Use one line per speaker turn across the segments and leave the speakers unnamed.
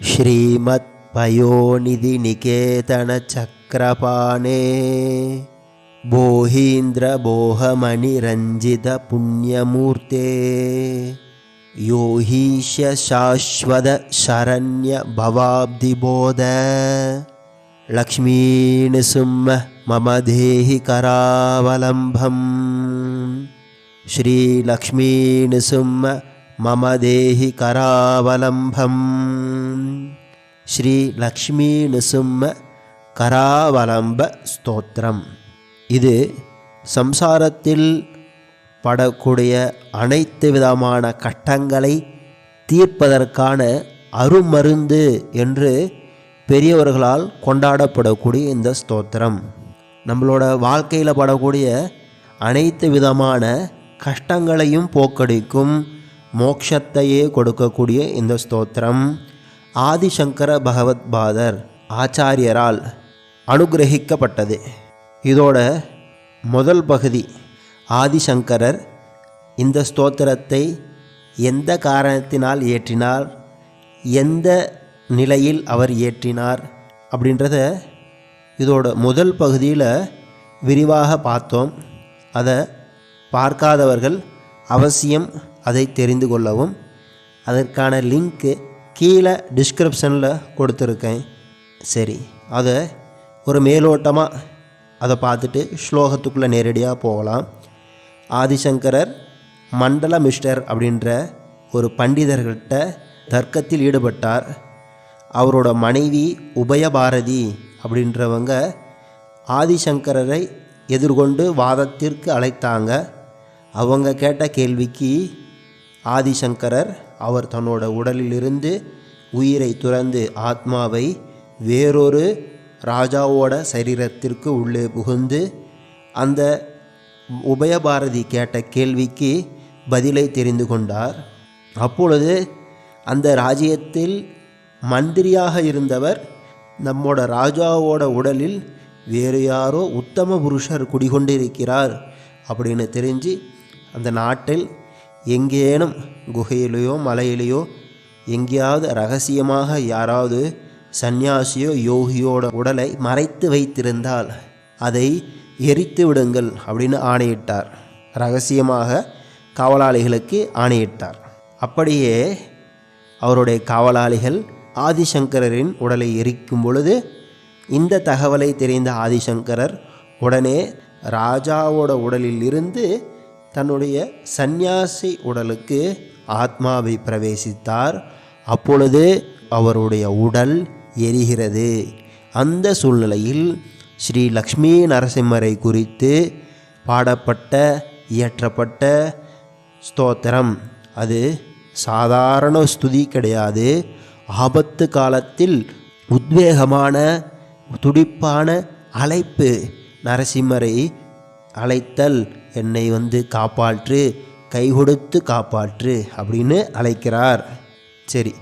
श्रीमत् पयोनिधिनिकेतनचक्रपाणे बोहीन्द्रबोहमणिरञ्जितपुण्यमूर्ते यो हीश शाश्वतशरण्यभवाब्धिबोध लक्ष्मीनृसिंह मम देहि करावलम्बम् श्रीलक्ष्मीनृसिंह மம தேஹி கராவலம்பம் ஸ்ரீ லக்ஷ்மி நிசும்ம கராவலம்ப ஸ்தோத்திரம் இது சம்சாரத்தில் படக்கூடிய அனைத்து விதமான கட்டங்களை தீர்ப்பதற்கான அருமருந்து என்று பெரியவர்களால் கொண்டாடப்படக்கூடிய இந்த ஸ்தோத்திரம். நம்மளோட வாழ்க்கையில் படக்கூடிய அனைத்து விதமான கஷ்டங்களையும் போக்கடிக்கும் மோக்ஷத்தையே கொடுக்கக்கூடிய இந்த ஸ்தோத்திரம். ஆதிசங்கர பகவத்பாதர் ஆச்சாரியரால் அனுகிரகிக்கப்பட்டது. இதோட முதல் பகுதி ஆதிசங்கரர் இந்த ஸ்தோத்திரத்தை எந்த காரணத்தினால் ஏற்றினார் எந்த நிலையில் அவர் ஏற்றினார் அப்படின்றத இதோட முதல் பகுதியில் விரிவாக பார்த்தோம். அதை பார்க்காதவர்கள் அவசியம் அதை தெரிந்து கொள்ளவும் அதற்கான லிங்க்கு கீழே டிஸ்கிரிப்ஷனில் கொடுத்துருக்கேன். சரி அதை ஒரு மேலோட்டமாக அதை பார்த்துட்டு ஸ்லோகத்துக்குள்ளே நேரடியாக போகலாம். ஆதிசங்கரர் மண்டல மிஸ்டர் அப்படின்ற ஒரு பண்டிதர்கிட்ட தர்க்கத்தில் ஈடுபட்டார். அவரோட மனைவி உபயபாரதி அப்படின்றவங்க ஆதிசங்கரரை எதிர்கொண்டு வாதத்திற்கு அழைத்தாங்க. அவங்க கேட்ட கேள்விக்கு ஆதிசங்கரர் அவர் தன்னோட உடலிலிருந்து உயிரை துறந்து ஆத்மாவை வேறொரு ராஜாவோட சரீரத்திற்கு உள்ளே புகுந்து அந்த உபயபாரதி கேட்ட கேள்விக்கு பதிலை தெரிந்து கொண்டார். அப்பொழுது அந்த ராஜ்யத்தில் மந்திரியாக இருந்தவர் நம்மோட ராஜாவோட உடலில் வேறு யாரோ உத்தம புருஷர் குடிகொண்டிருக்கிறார் அப்படின்னு தெரிஞ்சு அந்த நாட்டில் எங்கேனும் குகையிலேயோ மலையிலேயோ எங்கேயாவது ரகசியமாக யாராவது சந்நியாசியோ யோகியோட உடலை மறைத்து வைத்திருந்தால் அதை எரித்து விடுங்கள் அப்படின்னு ஆணையிட்டார். ரகசியமாக காவலாளிகளுக்கு ஆணையிட்டார். அப்படியே அவருடைய காவலாளிகள் ஆதிசங்கரின் உடலை எரிக்கும் பொழுது இந்த தகவலை தெரிந்த ஆதிசங்கரர் உடனே ராஜாவோட உடலில் இருந்து தன்னுடைய சந்நியாசி உடலுக்கு ஆத்மாவை பிரவேசித்தார். அப்பொழுது அவருடைய உடல் எரிகிறது. அந்த சூழ்நிலையில் ஸ்ரீ லக்ஷ்மி நரசிம்மரை குறித்து பாடப்பட்ட இயற்றப்பட்ட ஸ்தோத்திரம். அது சாதாரண ஸ்துதி கிடையாது. ஆபத்து காலத்தில் உத்வேகமான துடிப்பான அழைப்பு நரசிம்மரை அழைத்தல் என்னை வந்து காப்பாற்று கை கொடுத்து காப்பாற்று அப்படின்னு அழைக்கிறார். சரி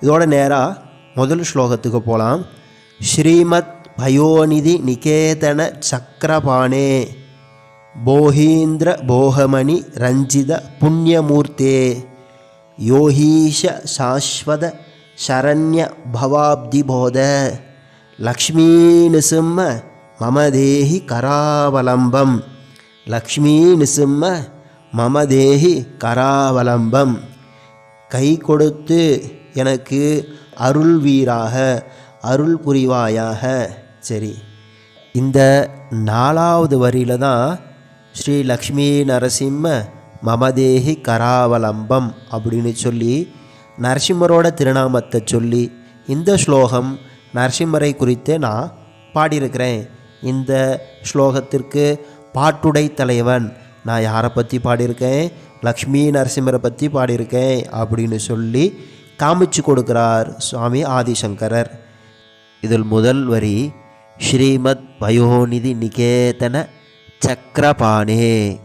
இதோட நேராக முதல் ஸ்லோகத்துக்கு போகலாம் ஸ்ரீமத் பயோநிதி நிகேதன சக்கரபாணே போகீந்திர போகமணி ரஞ்சித புண்ணியமூர்த்தே யோகீஷ சாஸ்வத சரண்ய பவாப்திபோத லக்ஷ்மீநிசிம்ம மம மமதேகி கராவலம்பம். லக்ஷ்மீநிசிம்ம மம தேஹி கராவலம்பம். கை கொடுத்து எனக்கு அருள் வீராக அருள் புரிவாயாக. சரி இந்த நாலாவது வரியில் தான் ஸ்ரீ லக்ஷ்மி நரசிம்ம மமதேஹி கராவலம்பம் அப்படின்னு சொல்லி நரசிம்மரோட திருநாமத்தை சொல்லி இந்த ஸ்லோகம் நரசிம்மரை குறித்து நான் பாடியிருக்கிறேன். இந்த ஸ்லோகத்திற்கு பாட்டுடை தலைவன். நான் யாரை பற்றி பாடியிருக்கேன்? லக்ஷ்மி நரசிம்மரை பற்றி பாடியிருக்கேன் அப்படின்னு சொல்லி காமிச்சு கொடுக்கிறார் சுவாமி ஆதிசங்கரர். இதில் முதல் வரி ஸ்ரீமத் பயோநிதி நிகேதன சக்கரபாணே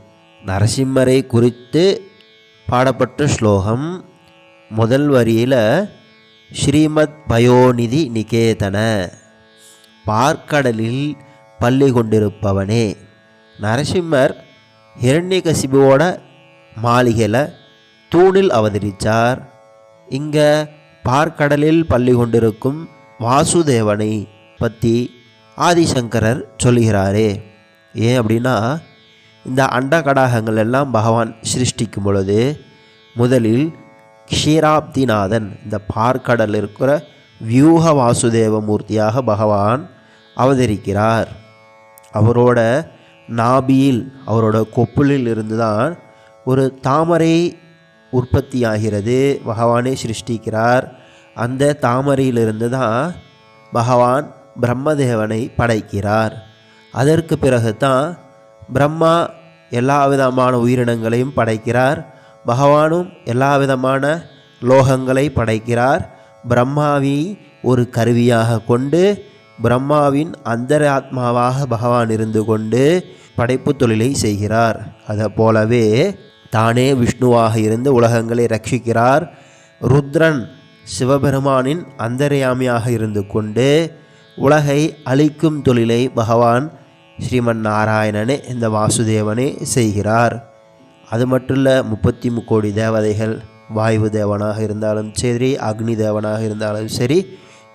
நரசிம்மரை குறித்து பாடப்பட்ட ஸ்லோகம். முதல் வரியில் ஸ்ரீமத் பயோநிதி நிகேதன. பார்க்கடலில் பள்ளி கொண்டிருப்பவனே. நரசிம்மர் ஹிரண்யகசிபுவோட மாளிகையில் தூணில் அவதரித்தார் இங்கே பார்க்கடலில் பள்ளி கொண்டிருக்கும் வாசுதேவனை பற்றி ஆதிசங்கரர் சொல்கிறாரே ஏன் அப்படின்னா இந்த அண்ட கடாகங்கள் எல்லாம் பகவான் சிருஷ்டிக்கும் பொழுது முதலில் க்ஷீராப்திநாதன் இந்த பார்க்கடல் இருக்கிற வியூக வாசுதேவ மூர்த்தியாக பகவான் அவதரிக்கிறார். அவரோட நாபியில் அவரோட கொப்புளில் இருந்து தான் ஒரு தாமரை உற்பத்தியாகிறது. பகவானே சிருஷ்டிக்கிறார். அந்த தாமரையிலிருந்து தான் பகவான் பிரம்மதேவனை படைக்கிறார். அதற்கு பிறகு தான் பிரம்மா எல்லா விதமான உயிரினங்களையும் படைக்கிறார். பகவானும் எல்லா விதமான லோகங்களை படைக்கிறார். பிரம்மாவை ஒரு கருவியாக கொண்டு பிரம்மாவின் அந்தராத்மாவாக பகவான் இருந்து கொண்டு படைப்பு தொழிலை செய்கிறார். அதை போலவே தானே விஷ்ணுவாக இருந்து உலகங்களை ரட்சிக்கிறார். ருத்ரன் சிவபெருமானின் அந்தர்யாமியாக இருந்து கொண்டு உலகை அழிக்கும் தொழிலை பகவான் ஸ்ரீமன் நாராயணனே இந்த வாசுதேவனே செய்கிறார். அது மட்டும் இல்லை முப்பத்தி முக்கோடி தேவதைகள் வாயு தேவனாக இருந்தாலும் சரி அக்னி தேவனாக இருந்தாலும் சரி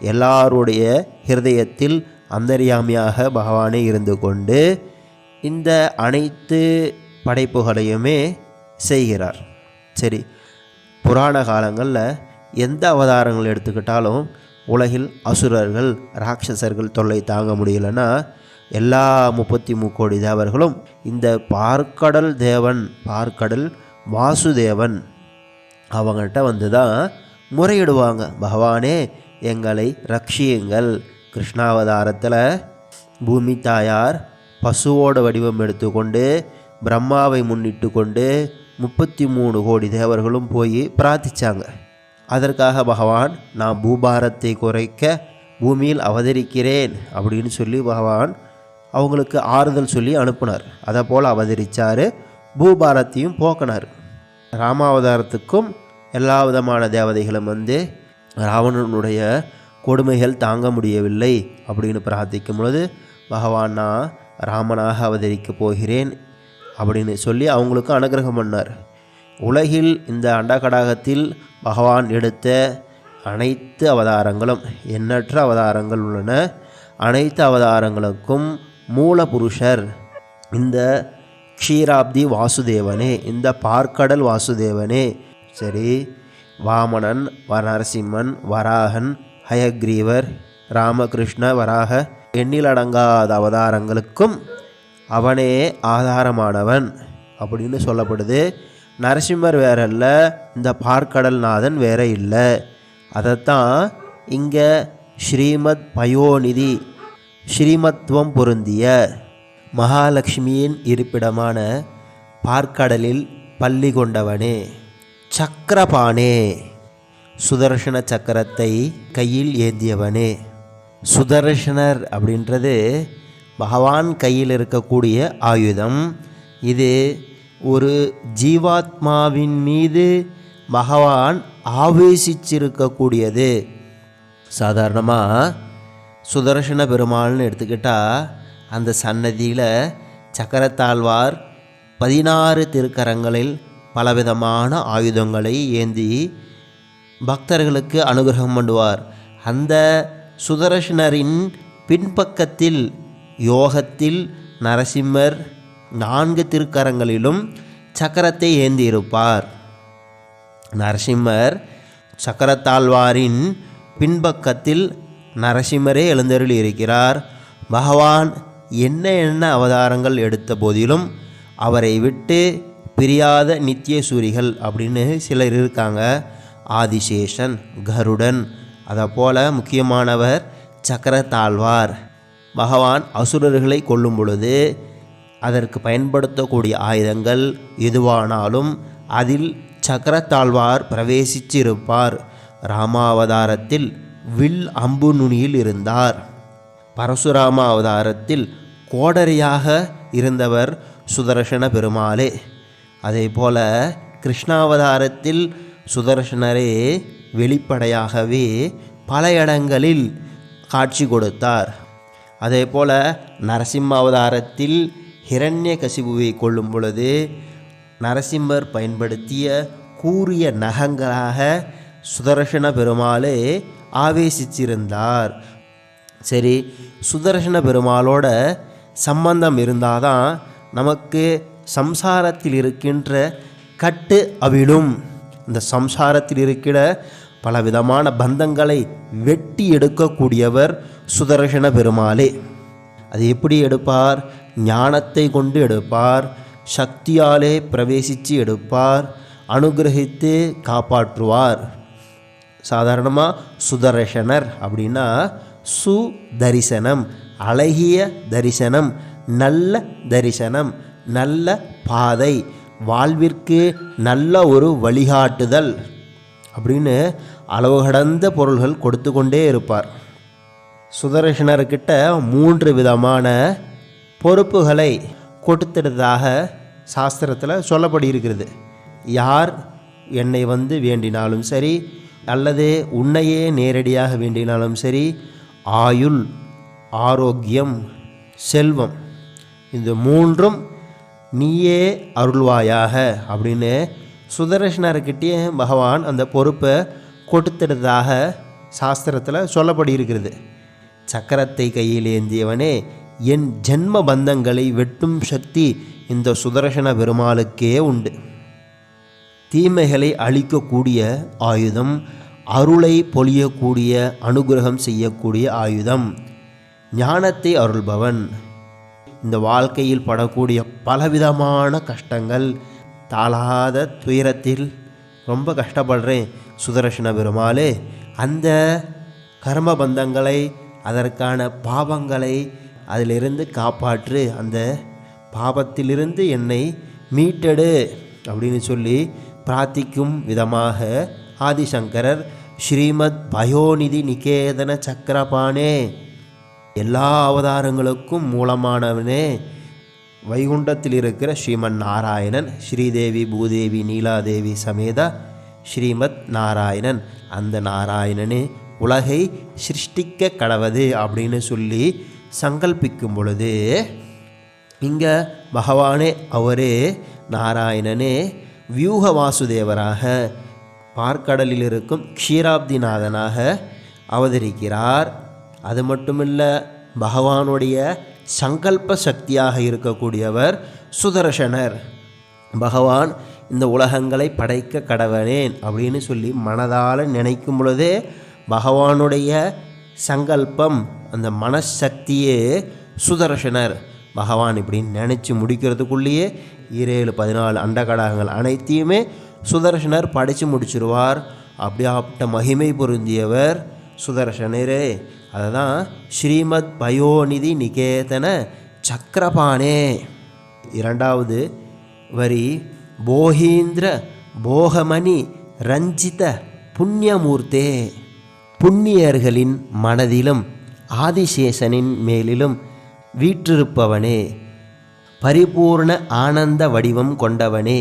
எல்லாருடைய ஹிருதயத்தில் அந்தரியாமியாக பகவானே இருந்து கொண்டு இந்த அனைத்து படைப்புகளையுமே செய்கிறார். சரி புராண காலங்களில் எந்த அவதாரங்கள் எடுத்துக்கிட்டாலும் உலகில் அசுரர்கள் ராட்சசர்கள் தொல்லை தாங்க முடியலன்னா எல்லா முப்பத்தி முக்கோடி தேவர்களும் இந்த பார்க்கடல் தேவன் பார்க்கடல் வாசுதேவன் அவங்கள்ட்ட வந்து தான் முறையிடுவாங்க. பகவானே எங்களை ரட்சியுங்கள். கிருஷ்ணாவதாரத்தில் பூமி தாயார் பசுவோட வடிவம் எடுத்துக்கொண்டு பிரம்மாவை முன்னிட்டு கொண்டு முப்பத்தி மூணு கோடி தேவர்களும் போய் பிரார்த்திச்சாங்க. அதற்காக பகவான் நான் பூபாரத்தை குறைக்க பூமியில் அவதரிக்கிறேன் அப்படின்னு சொல்லி பகவான் அவங்களுக்கு ஆறுதல் சொல்லி அனுப்புனார். அதை போல் அவதரித்தார் பூபாரத்தையும் போக்கினார். ராமாவதாரத்துக்கும் எல்லா விதமான தேவதைகளும் வந்து ராவணனுடைய கொடுமைகள் தாங்க முடியவில்லை அப்படின்னு பிரார்த்திக்கும் பொழுது பகவான் நான் ராமனாக அவதரிக்கப் போகிறேன் அப்படின்னு சொல்லி அவங்களுக்கு அனுகிரகம் பண்ணார். உலகில் இந்த அண்டகடாகத்தில் பகவான் எடுத்த அனைத்து அவதாரங்களும் எண்ணற்ற அவதாரங்கள் உள்ளன. அனைத்து அவதாரங்களுக்கும் மூல புருஷர் இந்த க்ஷீராப்தி வாசுதேவனே இந்த பார்க்கடல் வாசுதேவனே. சரி வாமணன் வ நரசிம்மன் வராகன் ஹயக்ரீவர் ராமகிருஷ்ண வராக எண்ணிலடங்காத அவதாரங்களுக்கும் அவனே ஆதாரமானவன் அப்படின்னு சொல்லப்படுது. நரசிம்மர் வேற இல்லை இந்த பார்க்கடல் நாதன் வேற இல்லை. அதைத்தான் இங்கே ஸ்ரீமத் பயோநிதி ஸ்ரீமத்துவம் பொருந்திய மகாலட்சுமியின் இருப்பிடமான பார்க்கடலில் பள்ளி கொண்டவனே. சக்கரபானே சுதர்சன சக்கரத்தை கையில் ஏந்தியவனே. சுதர்சனர் அப்படின்றது பகவான் கையில் இருக்கக்கூடிய ஆயுதம். இது ஒரு ஜீவாத்மாவின் மீது பகவான் ஆவேசிச்சிருக்கக்கூடியது. சாதாரணமாக சுதர்சன பெருமாள்னு எடுத்துக்கிட்டால் அந்த சன்னதியில் சக்கரத்தாழ்வார் பதினாறு திருக்கரங்களில் பலவிதமான ஆயுதங்களை ஏந்தி பக்தர்களுக்கு அனுகிரகம் பண்ணுவார். அந்த சுதர்ஷனரின் பின்பக்கத்தில் யோகத்தில் நரசிம்மர் நான்கு திருக்கரங்களிலும் சக்கரத்தை ஏந்தியிருப்பார். நரசிம்மர் சக்கரத்தாழ்வாரின் பின்பக்கத்தில் நரசிம்மரே எழுந்தருள் இருக்கிறார் பகவான் என்ன என்ன அவதாரங்கள் எடுத்த போதிலும் அவரை விட்டு பிரியாத நித்திய சூரிகள் அப்படின்னு சிலர் இருக்காங்க. ஆதிசேஷன் கருடன் அதை போல முக்கியமானவர் சக்கரத்தாழ்வார். பகவான் அசுரர்களை கொல்லும் பொழுது அதற்கு பயன்படுத்தக்கூடிய ஆயுதங்கள் எதுவானாலும் அதில் சக்கரத்தாழ்வார் பிரவேசிச்சிருப்பார். ராமாவதாரத்தில் வில் அம்பு நுனியில் இருந்தார். பரசுராம அவதாரத்தில் கோடரியாக இருந்தவர் சுதர்சன பெருமாளே. அதே போல கிருஷ்ணாவதாரத்தில் சுதர்சனரே வெளிப்படையாகவே பல இடங்களில் காட்சி கொடுத்தார். அதே போல நரசிம்ம அவதாரத்தில் ஹிரண்ய கசிபுவை கொள்ளும் பொழுது நரசிம்மர் பயன்படுத்திய கூறிய நகங்களாக சுதர்சன பெருமாளே ஆவேசிச்சிருந்தார் சரி சுதர்சன பெருமாளோட சம்பந்தம் இருந்தால் தான் நமக்கு சம்சாரத்தில் இருக்கின்ற கட்டு அவிழும். இந்த சம்சாரத்தில் இருக்கிற பலவிதமான பந்தங்களை வெட்டி எடுக்கக்கூடியவர் சுதர்ஷன பெருமாளே. அது எப்படி எடுப்பார்? ஞானத்தை கொண்டு எடுப்பார். சக்தியாலே பிரவேசித்து எடுப்பார். அனுகிரகித்து காப்பாற்றுவார். சாதாரணமாக சுதர்ஷனர் அப்படின்னா சுதரிசனம் அழகிய தரிசனம் நல்ல தரிசனம். நல்ல பாதை வாழ்விற்கு நல்ல ஒரு வழிகாட்டுதல் அப்படின்னு அளவு கடந்த பொருள்கள் கொடுத்து கொண்டே இருப்பார். சுதர்ஷனர்கிட்ட மூன்று விதமான பொறுப்புகளை கொடுத்துட்டதாக சாஸ்திரத்தில் சொல்லப்படியிருக்கிறது யார் என்னை வந்து வேண்டினாலும் சரி அல்லது உன்னையே நேரடியாக வேண்டினாலும் சரி ஆயுள் ஆரோக்கியம் செல்வம். இந்த மூன்றும் நீயே அருள்வாயாக அப்படின்னு சுதர்ஷனர்கிட்டே பகவான் அந்த பொறுப்பை கொடுத்துட்டதாக சாஸ்திரத்தில் சொல்லப்படியிருக்கிறது. சக்கரத்தை கையில் ஏந்தியவனே என் ஜென்ம பந்தங்களை வெட்டும் சக்தி இந்த சுதர்ஷன பெருமாளுக்கே உண்டு. தீமைகளை அழிக்கக்கூடிய ஆயுதம் அருளை பொழியக்கூடிய அனுகிரகம் செய்யக்கூடிய ஆயுதம் ஞானத்தை அருள்பவன். இந்த வாழ்க்கையில் படக்கூடிய பலவிதமான கஷ்டங்கள் தாளாத துயரத்தில் ரொம்ப கஷ்டப்படுறேன் சுதர்ஷன பெருமாளே. அந்த கர்ம பந்தங்களை அதற்கான பாவங்களை அதிலிருந்து காப்பாற்று அந்த பாவத்திலிருந்து என்னை மீட்டெடு அப்படின்னு சொல்லி பிரார்த்திக்கும் விதமாக ஆதிசங்கரர் ஸ்ரீமத் பயோநிதி நிகேதன சக்கரபானே எல்லா அவதாரங்களுக்கும் மூலமானவனே. வைகுண்டத்தில் இருக்கிற ஸ்ரீமன் நாராயணன் ஸ்ரீதேவி பூதேவி நீலாதேவி சமேத ஸ்ரீமத் நாராயணன் அந்த நாராயணனே உலகை சிருஷ்டிக்க கடவது அப்படின்னு சொல்லி சங்கல்பிக்கும் பொழுது இங்கே பகவானே அவரே நாராயணனே வியூக வாசுதேவராக பார்க்கடலில் இருக்கும் க்ஷீராப்திநாதனாக அவதரிக்கிறார். அது மட்டுமில்ல பகவானுடைய சங்கல்ப சக்தியாக இருக்கக்கூடியவர் சுதர்சனர் பகவான் இந்த உலகங்களை படைக்க கடவனேன் அப்படின்னு சொல்லி மனதால் நினைக்கும் பொழுதே பகவானுடைய சங்கல்பம் அந்த மனசக்தியே சுதர்சனர் பகவான் இப்படின்னு நினச்சி முடிக்கிறதுக்குள்ளேயே ஏழு பதினாலு அண்டகடாகங்கள் அனைத்தையுமே சுதர்சனர் படித்து முடிச்சிருவார். அப்படியாப்பட்ட மகிமை பொருந்தியவர் சுதர்சனரே அதுதான் ஸ்ரீமத் பயோநிதி நிகேதன சக்கரபாணே. இரண்டாவது வரி போகீந்திர போகமணி ரஞ்சித புண்ணியமூர்த்தே. புண்ணியர்களின் மனதிலும் ஆதிசேஷனின் மேலிலும் வீற்றிருப்பவனே. பரிபூர்ண ஆனந்த வடிவம் கொண்டவனே.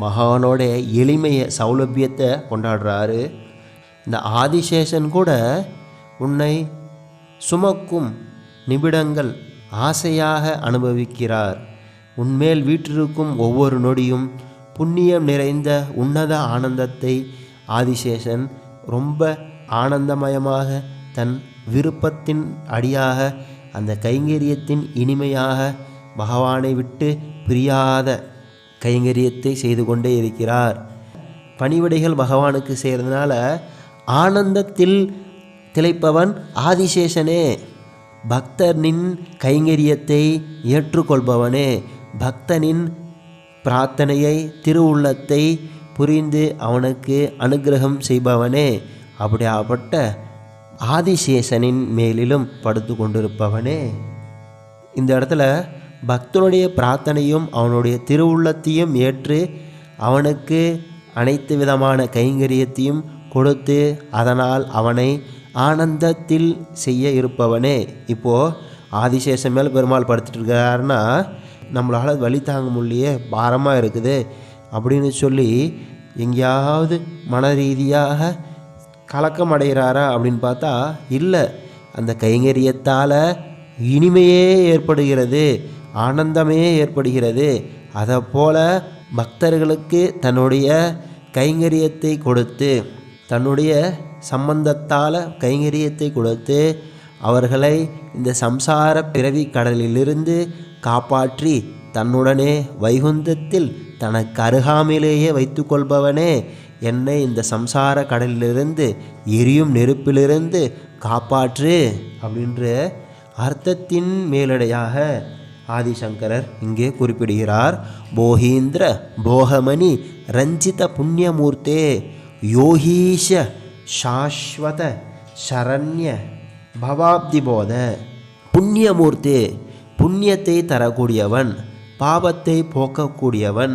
மகானோட எளிமையை சௌலபியத்தை கொண்டாடுறாரு. இந்த ஆதிசேஷன் கூட உன்னை சுமக்கும் நிமிடங்கள் ஆசையாக அனுபவிக்கிறார். உன்மேல் வீற்றிருக்கும் ஒவ்வொரு நொடியும் புண்ணியம் நிறைந்த உன்னத ஆனந்தத்தை ஆதிசேஷன் ரொம்ப ஆனந்தமயமாக தன் விருப்பத்தின் அடியாக அந்த கைங்கரியத்தின் இனிமையாக பகவானை விட்டு பிரியாத கைங்கரியத்தை செய்து கொண்டே இருக்கிறார். பணிவிடைகள் பகவானுக்கு செய்கிறதுனால ஆனந்தத்தில் திளைப்பவன் ஆதிசேஷனே. பக்தனின் கைங்கரியத்தை ஏற்றுக்கொள்பவனே. பக்தனின் பிரார்த்தனையை திருவுள்ளத்தை புரிந்து அவனுக்கு அனுகிரகம் செய்பவனே. அப்படியாப்பட்ட ஆதிசேஷனின் மேலிலும் படுத்து கொண்டிருப்பவனே இந்த இடத்துல பக்தனுடைய பிரார்த்தனையும் அவனுடைய திருவுள்ளத்தையும் ஏற்று அவனுக்கு அனைத்து விதமான கைங்கரியத்தையும் கொடுத்து அதனால் அவனை ஆனந்தத்தில் செய்ய இருப்பவனே. இப்போது ஆதிசேஷம் மேல் பெருமாள் படுத்துட்டு இருக்காருன்னா நம்மளால் வழி தாங்க முடியலையே பாரமாக இருக்குது அப்படின்னு சொல்லி எங்கேயாவது மன ரீதியாக கலக்கம் அடைகிறாரா அப்படின்னு பார்த்தா இல்லை. அந்த கைங்கரியத்தால் இனிமையே ஏற்படுகிறது ஆனந்தமே ஏற்படுகிறது. அதை போல் பக்தர்களுக்கு தன்னுடைய கைங்கரியத்தை கொடுத்து தன்னுடைய சம்பந்தத்தால் கைங்கரியத்தை கொடுத்து அவர்களை இந்த சம்சார பிறவி கடலிலிருந்து காப்பாற்றி தன்னுடனே வைகுந்தத்தில் தனக்கு அருகாமையிலேயே வைத்துக்கொள்பவனே என்னை இந்த சம்சார கடலிலிருந்து எரியும் நெருப்பிலிருந்து காப்பாற்று அப்படின்ற அர்த்தத்தின் மேலடையாக ஆதிசங்கரர் இங்கே குறிப்பிடுகிறார். போகீந்திர போகமணி ரஞ்சித புண்ணியமூர்த்தே யோகீஷ சாஸ்வத சரண்ய பவாப்திபோத. புண்ணியமூர்த்தி புண்ணியத்தை தரக்கூடியவன் பாவத்தை போக்கக்கூடியவன்.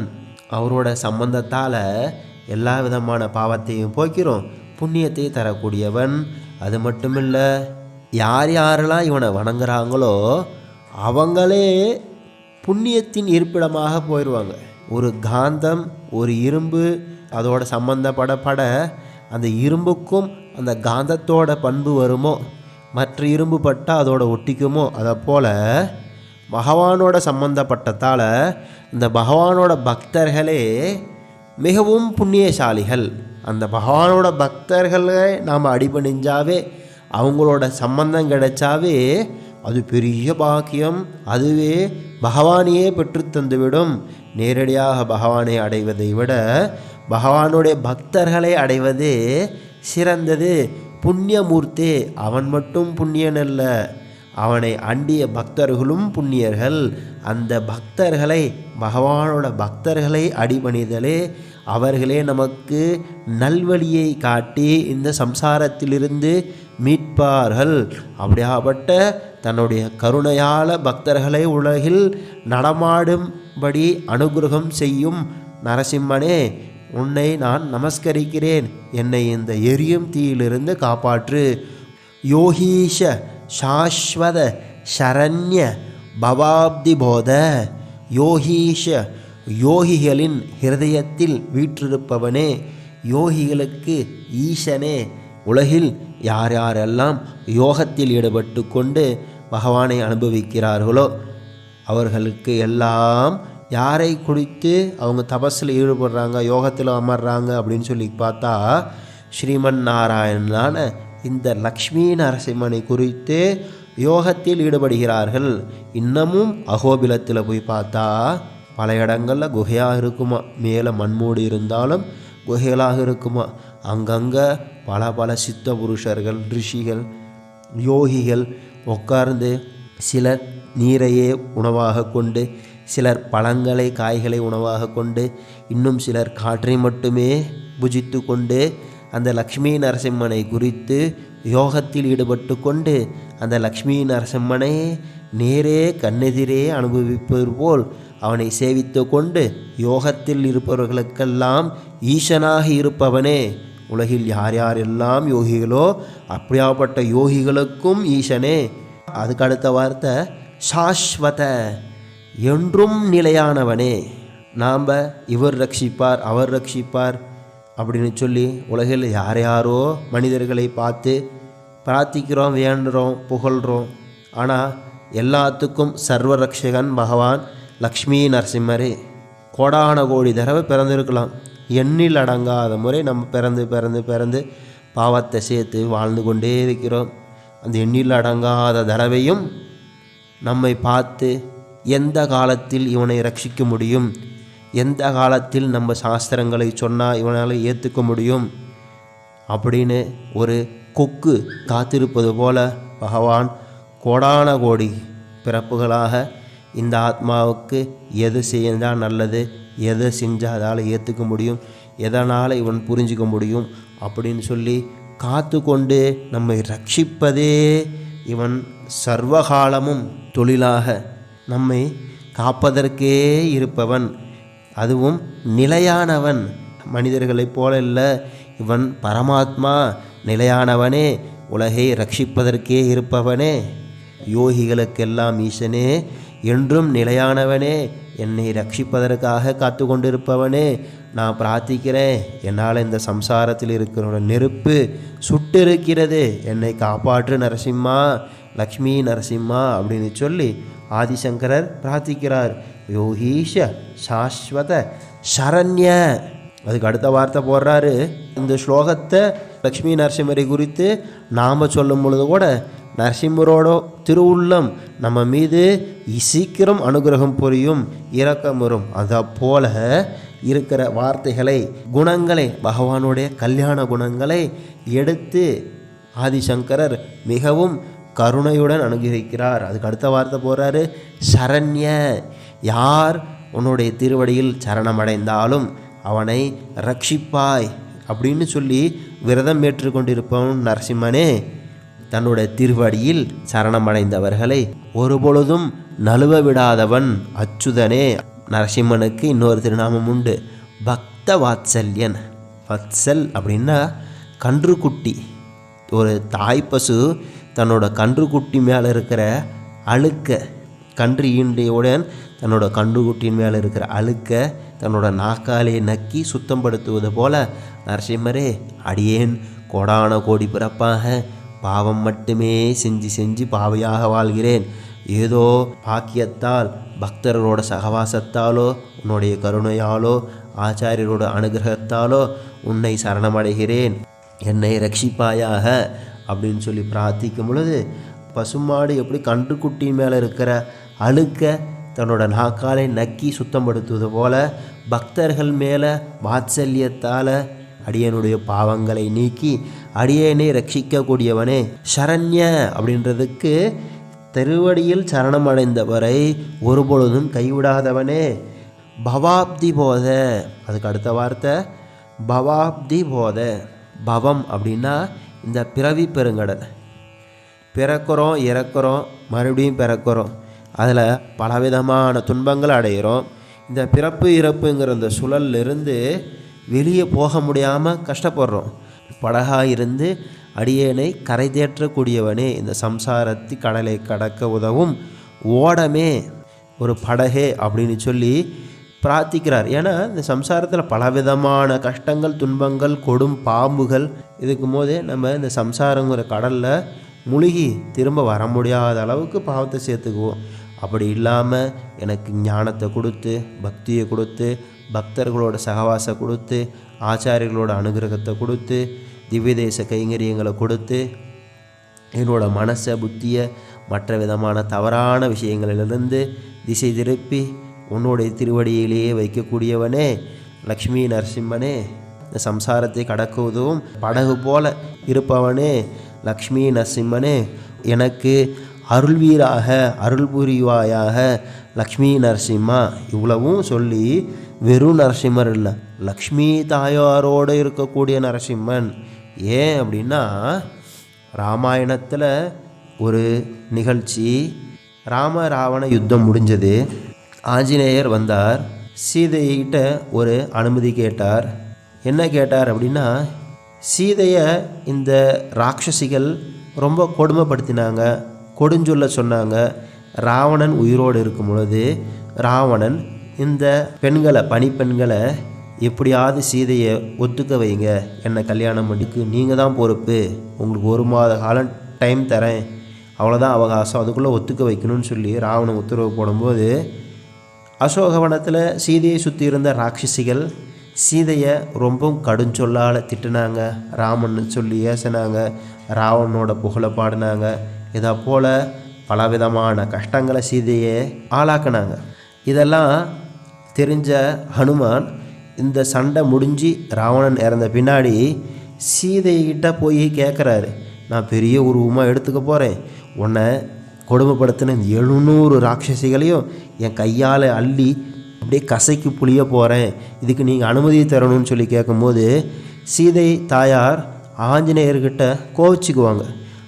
அவரோட சம்பந்தத்தால் எல்லா விதமான பாவத்தையும் போக்கிறோம் புண்ணியத்தை தரக்கூடியவன். அது மட்டுமில்ல யார் யாரெல்லாம் இவனை வணங்குறாங்களோ அவங்களே புண்ணியத்தின் இருப்பிடமாக போயிடுவாங்க ஒரு காந்தம் ஒரு இரும்பு அதோட சம்பந்தப்பட பட அந்த இரும்புக்கும் அந்த காந்தத்தோட பண்பு வருமோ? மற்ற இரும்பு பட்டால் அதோட ஒட்டிக்குமோ? அதை போல் பகவானோட சம்பந்தப்பட்டதால் இந்த பகவானோட பக்தர்களே மிகவும் புண்ணியசாலிகள். அந்த பகவானோட பக்தர்களை நாம் அடிபணிஞ்சாவே அவங்களோட சம்பந்தம் கிடைச்சாவே அது பெரிய பாக்கியம். அதுவே பகவானையே பெற்று தந்துவிடும். நேரடியாக பகவானை அடைவதை விட பகவானுடைய பக்தர்களை அடைவது சிறந்தது. புண்ணியமூர்த்தி அவன் மட்டும் புண்ணியன் அல்ல. அவனை அண்டிய பக்தர்களும் புண்ணியர்கள். அந்த பக்தர்களை பகவானோட பக்தர்களை அடிபணிதலே அவர்களே நமக்கு நல்வழியை காட்டி இந்த சம்சாரத்திலிருந்து மீட்பார்கள். அப்படியாப்பட்ட தன்னுடைய கருணையால பக்தர்களை உலகில் நடமாடும்படி அனுகிரகம் செய்யும் நரசிம்மனே உன்னை நான் நமஸ்கரிக்கிறேன். என்னை இந்த எரியும் தீயிலிருந்து காப்பாற்று. யோகீஷ சாஸ்வத சரண்ய பவாப்தி போத. யோகீஷ யோகிகளின் ஹிருதயத்தில் வீற்றிருப்பவனே யோகிகளுக்கு ஈசனே. உலகில் யார் யாரெல்லாம் யோகத்தில் ஈடுபட்டு கொண்டு பகவானை அனுபவிக்கிறார்களோ அவர்களுக்கு எல்லாம் யாரை குறித்து அவங்க தபஸில் ஈடுபடுறாங்க யோகத்தில் அமர்றாங்க அப்படின்னு சொல்லி பார்த்தா ஸ்ரீமன் நாராயணனான இந்த லக்ஷ்மி நரசிம்மனை குறித்து யோகத்தில் ஈடுபடுகிறார்கள். இன்னமும் அகோபிலத்தில் போய் பார்த்தா பல இடங்களில் குகையாக இருக்குமா? மேலே மண்மூடி இருந்தாலும் குகைகளாக இருக்குமா? அங்கங்கே பல பல சித்த புருஷர்கள் ரிஷிகள் யோகிகள் உட்கார்ந்து சிலர் நீரையே உணவாக கொண்டு சிலர் பழங்களை காய்களை உணவாக கொண்டு இன்னும் சிலர் காற்றை மட்டுமே புஜித்து கொண்டு அந்த லக்ஷ்மி நரசிம்மனை குறித்து யோகத்தில் ஈடுபட்டு கொண்டு அந்த லக்ஷ்மி நரசிம்மனை நேரே கண்ணெதிரே அனுபவிப்பது போல் அவனை சேவித்து கொண்டு யோகத்தில் இருப்பவர்களுக்கெல்லாம் ஈசனாக இருப்பவனே. உலகில் யார் யாரெல்லாம் யோகிகளோ அப்படியாப்பட்ட யோகிகளுக்கும் ஈசனே. அதுக்கு அடுத்த வார்த்தை சாஸ்வத. என்றும் நிலையானவனே. நாம் இவர் ரட்சிப்பார் அவர் ரட்சிப்பார் அப்படின்னு சொல்லி உலகில் யார் யாரோ மனிதர்களை பார்த்து பிரார்த்திக்கிறோம் வேண்டுறோம் புகழ்கிறோம் ஆனால் எல்லாத்துக்கும் சர்வ ரட்சகன் பகவான் லக்ஷ்மி நரசிம்மரே. கோடான கோடி தடவை பிறந்திருக்கலாம். எண்ணில் அடங்காத முறை நம்ம பிறந்து பிறந்து பிறந்து பாவத்தை சேர்த்து வாழ்ந்து கொண்டே இருக்கிறோம். அந்த எண்ணில் அடங்காத தடவையும் நம்மை பார்த்து எந்த காலத்தில் இவனை ரட்சிக்க முடியும்? எந்த காலத்தில் நம்ம சாஸ்திரங்களை சொன்னால் இவனால் ஏற்றுக்க முடியும்? அப்படின்னு ஒரு கொக்கு காத்திருப்பது போல பகவான் கோடான கோடி பிறப்புகளாக இந்த ஆத்மாவுக்கு எது செய்தால் நல்லது எதை செஞ்சால் அதால் ஏற்றுக்க முடியும் எதனால் இவன் புரிஞ்சிக்க முடியும் அப்படின்னு சொல்லி காத்து கொண்டு நம்மை ரட்சிப்பதே இவன் சர்வகாலமும் தொழிலாக நம்மை காப்பதற்கே இருப்பவன். அதுவும் நிலையானவன். மனிதர்களைப் போல இல்லை. இவன் பரமாத்மா நிலையானவனே. உலகை ரட்சிப்பதற்கே இருப்பவனே. யோகிகளுக்கெல்லாம் ஈசனே. என்றும் நிலையானவனே. என்னை ரட்சிப்பதற்காக காத்து கொண்டிருப்பவனே நான் பிரார்த்திக்கிறேன். என்னால் இந்த சம்சாரத்தில் இருக்கிற நெருப்பு சுட்டிருக்கிறது. என்னை காப்பாற்று நரசிம்மா லக்ஷ்மி நரசிம்மா அப்படின்னு சொல்லி ஆதிசங்கரர் பிரார்த்திக்கிறார். யோகீஷ சாஸ்வத சரண்ய. அதுக்கு அடுத்த வார்த்தை போடுறாரு. இந்த ஸ்லோகத்தை லக்ஷ்மி நரசிம்மரை குறித்து நாம் சொல்லும் பொழுது கூட நரசிம்மரோட திருவுள்ளம் நம்ம மீது சீக்கிரம் அனுகிரகம் புரியும் இரக்கம் வரும். அதை போல இருக்கிற வார்த்தைகளை குணங்களை பகவானுடைய கல்யாண குணங்களை எடுத்து ஆதிசங்கரர் மிகவும் கருணையுடன் அனுகிரகிக்கிறார். அதுக்கு அடுத்த வார்த்தை போகிறாரு சரண்ய யார் உன்னுடைய திருவடியில் சரணமடைந்தாலும் அவனை ரட்சிப்பாய் அப்படின்னு சொல்லி விரதம் ஏற்றுக்கொண்டிருப்பவன் நரசிம்மனே தன்னுடைய திருவடியில் சரணமடைந்தவர்களை ஒருபொழுதும் நழுவ விடாதவன் அச்சுதனே. நரசிம்மனுக்கு இன்னொரு திருநாமம் உண்டு பக்த வாத்சல்யன். வத்சல் அப்படின்னா கன்றுக்குட்டி. ஒரு தாய் பசு தன்னோட கன்றுக்குட்டி மேலே இருக்கிற அழுக்க கன்று ஈண்டியுடன் தன்னோட கன்றுக்குட்டியின் மேலே இருக்கிற அழுக்க தன்னோட நாக்காலே நக்கி சுத்தப்படுத்துவது போல நரசிம்மரே அடியேன் கோடான கோடி பிறப்பாக பாவம் மட்டுமே செஞ்சு செஞ்சு பாவையாக வாழ்கிறேன். ஏதோ பாக்கியத்தால் பக்தர்களோட சகவாசத்தாலோ உன்னுடைய கருணையாலோ ஆச்சாரியரோட அனுகிரகத்தாலோ உன்னை சரணமடைகிறேன். என்னை ரட்சிப்பாயாக அப்படின்னு சொல்லி பிரார்த்திக்கும் பொழுது பசுமாடு எப்படி கன்றுக்குட்டி மேலே இருக்கிற அழுக்க தன்னோட நாக்காலை நக்கி சுத்தப்படுத்துவது போல பக்தர்கள் மேலே வாத்சல்யத்தால் அடியனுடைய பாவங்களை நீக்கி அடியனை ரட்சிக்கக்கூடியவனே சரண்ய அப்படின்றதுக்கு தெருவடியில் சரணம் அடைந்தவரை ஒருபொழுதும் கைவிடாதவனே. பவாப்தி போத. அதுக்கு அடுத்த வார்த்தை பவாப்தி போத. பவம் அப்படின்னா இந்த பிறவி பெருங்கடல். பிறக்கிறோம் இறக்குறோம் மறுபடியும் பிறக்கிறோம். அதில் பலவிதமான துன்பங்கள் அடைகிறோம் இந்த பிறப்பு இறப்புங்கிற இந்த சுழல்லிருந்து வெளியே போக முடியாமல் கஷ்டப்படுறோம். படகாக இருந்து அடியேனை கரை தேற்றக்கூடியவனே இந்த சம்சாரத்தி கடலை கடக்க உதவும் ஓடமே ஒரு படகே அப்படின்னு சொல்லி பிரார்த்திக்கிறார். ஏன்னா இந்த சம்சாரத்தில் பலவிதமான கஷ்டங்கள் துன்பங்கள் கொடும் பாம்புகள் இதுக்கும் போதே நம்ம இந்த சம்சாரங்கிற கடலில் முழுகி திரும்ப வர முடியாத அளவுக்கு பாவத்தை சேர்த்துக்குவோம். அப்படி இல்லாமல் எனக்கு ஞானத்தை கொடுத்து பக்தியை கொடுத்து பக்தர்களோட சகவாசம் கொடுத்து ஆச்சாரியர்களோட அனுகிரகத்தை கொடுத்து திவ்யதேச கைங்கரியங்களை கொடுத்து என்னோட மனசை புத்தியை மற்ற விதமான தவறான விஷயங்களிலிருந்து திசை திருப்பி உன்னுடைய திருவடியிலேயே வைக்கக்கூடியவனே லக்ஷ்மி நரசிம்மனே. இந்த சம்சாரத்தை கடக்குவதும் படகு போல இருப்பவனே லக்ஷ்மி நரசிம்மனே எனக்கு அருள்வீராக அருள் புரிவாயாக லக்ஷ்மி நரசிம்மா. இவ்வளவும் சொல்லி வெறும் நரசிம்மர் இல்லை லக்ஷ்மி தாயாரோடு இருக்கக்கூடிய நரசிம்மன். ஏன் அப்படின்னா ராமாயணத்தில் ஒரு நிகழ்ச்சி ராம ராவண யுத்தம் முடிஞ்சது. ஆஞ்சநேயர் வந்தார். சீதையிட்ட ஒரு அனுமதி கேட்டார். என்ன கேட்டார் அப்படின்னா சீதையை இந்த ராட்சசிகள் ரொம்ப கொடுமைப்படுத்தினாங்க. கொடுஞ்சொல்ல சொன்னாங்க ராவணன் உயிரோடு இருக்கும் பொழுது ராவணன் இந்த பெண்களை பணிப்பெண்களை எப்படியாவது சீதையை ஒத்துக்க வைங்க. என்னை கல்யாணம் பண்ணிக்கு நீங்கள் தான் பொறுப்பு. உங்களுக்கு ஒரு மாத காலம் டைம் தரேன். அவ்வளோதான் அவகாசம். அதுக்குள்ளே ஒத்துக்க வைக்கணும்னு சொல்லி ராவணன் உத்தரவு போடும்போது அசோகவனத்தில் சீதையை சுற்றி இருந்த ராட்சசிகள் சீதையை ரொம்பவும் கடுஞ்சொல்லால் திட்டுனாங்க. ராமன் சொல்லி ஏசினாங்க. ராவணனோட புகழை பாடினாங்க. இதை போல் பலவிதமான கஷ்டங்களை சீதையை ஆளாக்குனாங்க. இதெல்லாம் தெரிஞ்ச ஹனுமான் இந்த சண்டை முடிஞ்சு ராவணன் இறந்த பின்னாடி சீதைகிட்ட போய் கேட்குறாரு நான் பெரிய உருவமாக எடுத்துக்க போகிறேன் உன்னை கொடுமைப்படுத்தின இந்த எழுநூறு ராட்சசிகளையும் என் கையால் அள்ளி அப்படியே கசைக்கு புளிய போகிறேன் இதுக்கு நீங்கள் அனுமதி தரணும்னு சொல்லி கேட்கும்போது சீதை தாயார் ஆஞ்சநேயர்கிட்ட கோவிச்சுக்குவாங்க.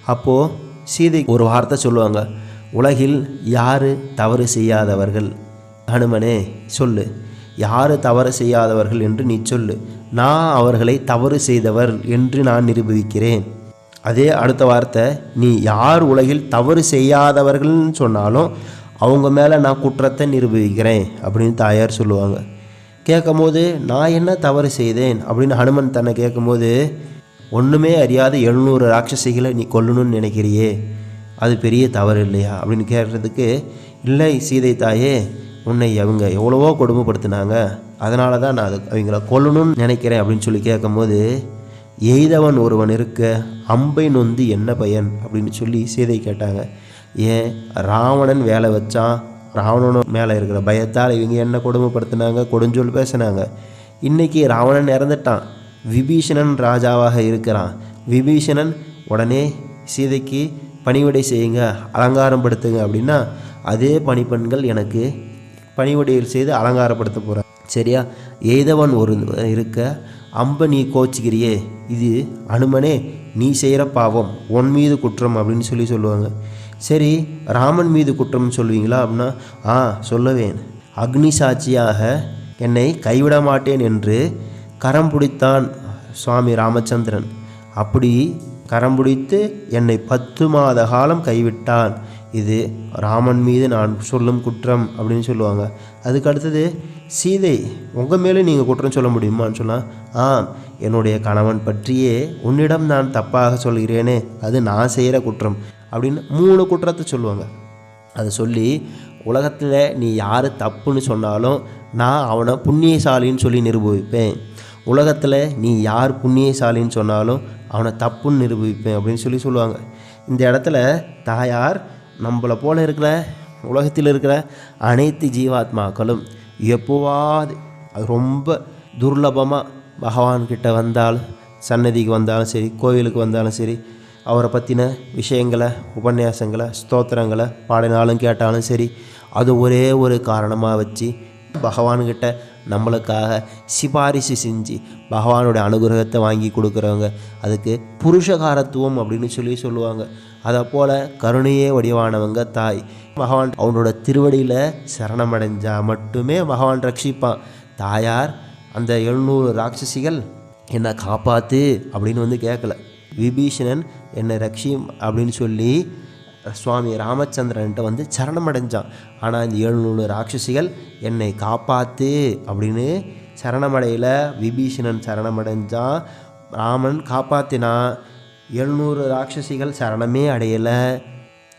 அப்போது சீதை ஒரு வார்த்தை சொல்லுவாங்க. உலகில் யார் தவறு செய்யாதவர்கள்? ஹனுமனே சொல்லு. யார் தவறு செய்யாதவர்கள் என்று நீ சொல்லு. நான் அவர்களை தவறு செய்தவர் என்று நான் நிரூபிக்கிறேன். அதே அடுத்த வார்த்தை நீ யார் உலகில் தவறு செய்யாதவர்கள்னு சொன்னாலும் அவங்க மேலே நான் குற்றத்தை நிரூபிக்கிறேன் அப்படின்னு தாயார் சொல்லுவாங்க. கேட்கும்போது நான் என்ன தவறு செய்தேன்? அப்படின்னு ஹனுமன் தன்னை கேட்கும்போது ஒன்றுமே அறியாத எழுநூறு ராட்சசிகளை நீ கொல்லணும்னு நினைக்கிறியே. அது பெரிய தவறு இல்லையா? அப்படின்னு கேட்குறதுக்கு இல்லை சீதை தாயே உன்னை அவங்க எவ்வளவோ கொடுமைப்படுத்தினாங்க. அதனால தான் நான் அது அவங்கள கொல்லணும்னு நினைக்கிறேன். அப்படின்னு சொல்லி கேட்கும்போது எய்தவன் ஒருவன் இருக்க அம்பை நொந்து என்ன பயன்? அப்படின்னு சொல்லி சீதை கேட்டாங்க. ஏன்? ராவணன் வேலை வச்சான். ராவணன் மேலே இருக்கிற பயத்தால் இவங்க என்ன கொடுமைப்படுத்தினாங்க? கொடுஞ்சொல் பேசினாங்க. இன்றைக்கி ராவணன் இறந்துட்டான். விபீஷணன் ராஜாவாக இருக்கிறான். விபீஷணன் உடனே சீதைக்கு பணிவிடை செய்யுங்க அலங்காரம் படுத்துங்க அப்படின்னா அதே பணிப்பெண்கள் எனக்கு பணிவிடையில் செய்து அலங்காரப்படுத்த போகிறார் சரியா? எய்தவன் ஒரு இருக்க அம்ப நீ கோச்சிக்கிறியே இது அனுமனே நீ செய்கிற பாவம் உன் மீது குற்றம் அப்படின்னு சொல்லி சொல்லுவாங்க. சரி ராமன் மீது குற்றம்னு சொல்லுவீங்களா? அப்படின்னா ஆ சொல்லுவேன். அக்னி சாட்சியாக என்னை கைவிட மாட்டேன் என்று கரம் பிடித்தான் சுவாமி ராமச்சந்திரன். அப்படி கரம் பிடித்து என்னை பத்து மாத காலம் கைவிட்டான். இது ராமன் மீது நான் சொல்லும் குற்றம் அப்படின்னு சொல்லுவாங்க. அதுக்கு அடுத்தது சீதை உங்கள் மேலே நீங்கள் குற்றம் சொல்ல முடியுமான்னு சொன்னால் ஆ என்னுடைய கணவன் பற்றியே உன்னிடம் நான் தப்பாக சொல்கிறேனே. அது நான் செய்கிற குற்றம். அப்படின்னு மூணு குற்றத்தை சொல்லுவாங்க. அதை சொல்லி உலகத்தில் நீ யார் தப்புன்னு சொன்னாலும் நான் அவனை புண்ணியசாலின்னு சொல்லி நிரூபிப்பேன். உலகத்தில் நீ யார் புண்ணியசாலின்னு சொன்னாலும் அவனை தப்புன்னு நிரூபிப்பேன் அப்படின்னு சொல்லி சொல்லுவாங்க. இந்த இடத்துல தாயார் நம்மளை போல இருக்கிற உலகத்தில் இருக்கிற அனைத்து ஜீவாத்மாக்களும் எப்போவாது அது ரொம்ப துர்லபமாக பகவான்கிட்ட வந்தாலும் சன்னதிக்கு வந்தாலும் சரி கோவிலுக்கு வந்தாலும் சரி அவரை பற்றின விஷயங்களை உபன்யாசங்களை ஸ்தோத்திரங்களை பாடினாலும் கேட்டாலும் சரி அது ஒரே ஒரு காரணமாக வச்சு பகவான்கிட்ட நம்மளுக்காக சிபாரிசு செஞ்சு பகவானுடைய அனுகிரகத்தை வாங்கி கொடுக்குறவங்க. அதுக்கு புருஷகாரத்துவம் அப்படின்னு சொல்லி சொல்லுவாங்க. அதை போல் கருணையே வடிவானவங்க தாய். பகவான் அவனோட திருவடியில் சரணமடைஞ்சால் மட்டுமே பகவான் ரட்சிப்பான். தாயார் அந்த எழுநூறு ராட்சசிகள் என்னை காப்பாற்று அப்படின்னு வந்து கேட்கல விபீஷணன் என்னை ரக்ஷி அப்படின்னு சொல்லி சுவாமி ராமச்சந்திரன்ட்ட வந்து சரணமடைஞ்சான். ஆனால் இந்த எழுநூறு ராட்சசிகள் என்னை காப்பாற்று அப்படின்னு சரணமடையில். விபீஷணன் சரணமடைஞ்சான். ராமன் காப்பாற்றினான் எழுநூறு ராட்சசிகள் சரணமே அடையலை.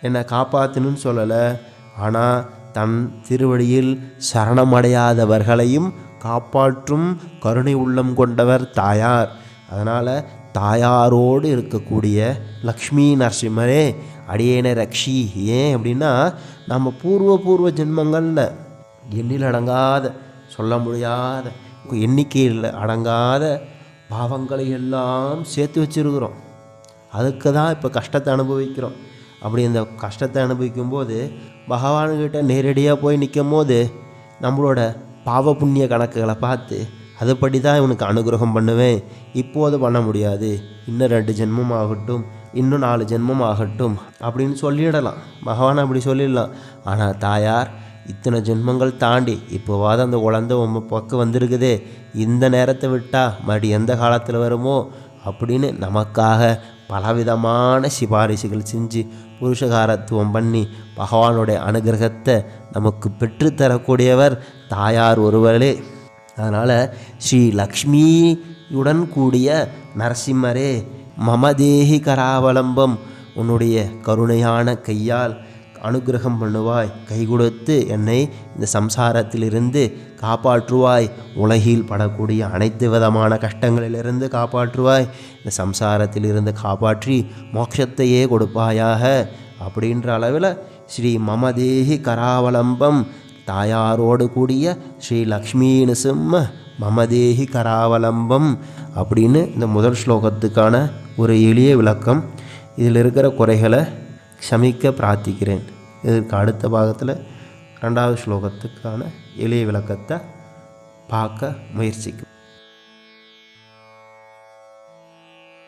என்னை காப்பாற்றணும்னு சொல்லலை. ஆனால் தன் திருவடியில் சரணமடையாதவர்களையும் காப்பாற்றும் கருணை உள்ளம் கொண்டவர் தாயார். அதனால் தாயாரோடு இருக்கக்கூடிய லக்ஷ்மி நரசிம்மரே அடியேன ரக்ஷி ஏன் அப்படின்னா நம்ம பூர்வ பூர்வ ஜென்மங்களில் எண்ணில் அடங்காத சொல்ல முடியாத எண்ணிக்கையில் அடங்காத பாவங்களை எல்லாம் சேர்த்து வச்சிருக்கிறோம். அதுக்கு தான் இப்போ கஷ்டத்தை அனுபவிக்கிறோம். அப்படி இந்த கஷ்டத்தை அனுபவிக்கும் போது பகவான்கிட்ட நேரடியாக போய் நிற்கும் போது நம்மளோட பாவ புண்ணிய கணக்குகளை பார்த்து அதுபடி தான் இவனுக்கு அனுகிரகம் பண்ணுவேன். இப்போது பண்ண முடியாது. இன்னும் ரெண்டு ஜென்மம் ஆகட்டும் இன்னும் நாலு ஜென்மம் ஆகட்டும் அப்படின்னு சொல்லிடலாம். பகவான் அப்படி சொல்லிடலாம். ஆனால் தாயார் இத்தனை ஜென்மங்கள் தாண்டி இப்போவாது அந்த குழந்தை உம்ம பக்கம் வந்திருக்குதே. இந்த நேரத்தை விட்டால் மறுபடி எந்த காலத்தில் வருமோ அப்படின்னு நமக்காக பலவிதமான சிபாரிசுகள் செஞ்சு புருஷகாரத்துவம் பண்ணி பகவானுடைய அனுகிரகத்தை நமக்கு பெற்றுத்தரக்கூடியவர் தாயார் ஒருவரே அதனால் ஸ்ரீ லக்ஷ்மியுடன் கூடிய நரசிம்மரே மமதேஹி கராவலம்பம். உன்னுடைய கருணையான கையால் அனுகிரகம் பண்ணுவாய் கை கொடுத்து என்னை இந்த சம்சாரத்திலிருந்து காப்பாற்றுவாய். உலகில் படக்கூடிய அனைத்து விதமான கஷ்டங்களிலிருந்து காப்பாற்றுவாய். இந்த சம்சாரத்திலிருந்து காப்பாற்றி மோட்சத்தையே கொடுப்பாயாக. அப்படின்ற அளவில் ஸ்ரீ மமதேஹி கராவலம்பம் தாயாரோடு கூடிய ஸ்ரீ லக்ஷ்மி நிசிம்ம மமதேஹி கராவலம்பம் அப்படின்னு இந்த முதல் ஸ்லோகத்துக்கான ஒரு எளிய விளக்கம். இதில் இருக்கிற குறைகளை க்ஷமிக்க பிரார்த்திக்கிறேன். இதற்கு அடுத்த பாகத்தில் ரெண்டாவது ஸ்லோகத்துக்கான எளிய விளக்கத்தை பார்க்க முயற்சிக்கும்.